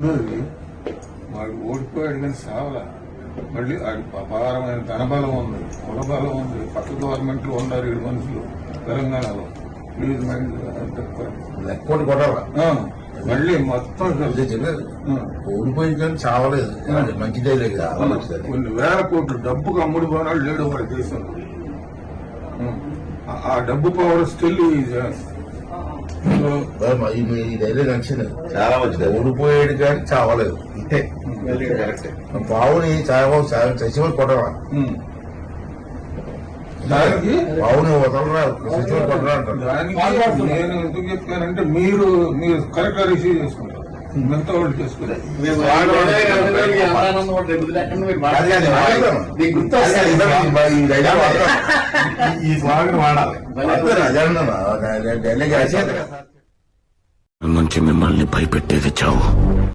ఉన్నది. వాడు ఓడిపోయాడు కానీ సావలా. మళ్ళీ వాడి అపారమైన ధనబలం ఉంది. కులబలం ఉంది. పక్క గవర్నమెంట్లో ఉన్నారు ఏడు మనుషులు తెలంగాణలో. ప్లీజ్ మైండ్ లెక్కోటి మళ్ళీ మొత్తం అదే చెప్పలేదు ఆ, ఓడిపోయి కానీ చావలేదు. మంచిదే. లేదు కొన్ని వేల కోట్లు డబ్బుకు అమ్ముడు పోనాడు లేడు వాడి దేశంలో. ఆ, డబ్బు పవర్ స్టిల్ మా- ఈ- నచ్చింది చాలా మంచిది. ఓడిపోయాడు కానీ చావలేదు. ఇంతే. పావుని చావ చచ్చిపోయి కొట్టరా? పావుని వదలరా? చచ్చిపోయి కొట్టరా అంటారు. నేను ఎందుకు చెప్పానంటే మీరు మీరు కరెక్ట్గా రిసీవ్ చేసుకుంటారు మిగతా వాళ్ళు ఈ- వాడాలి. నుంచి మిమ్మల్ని భయపెట్టేది చావు.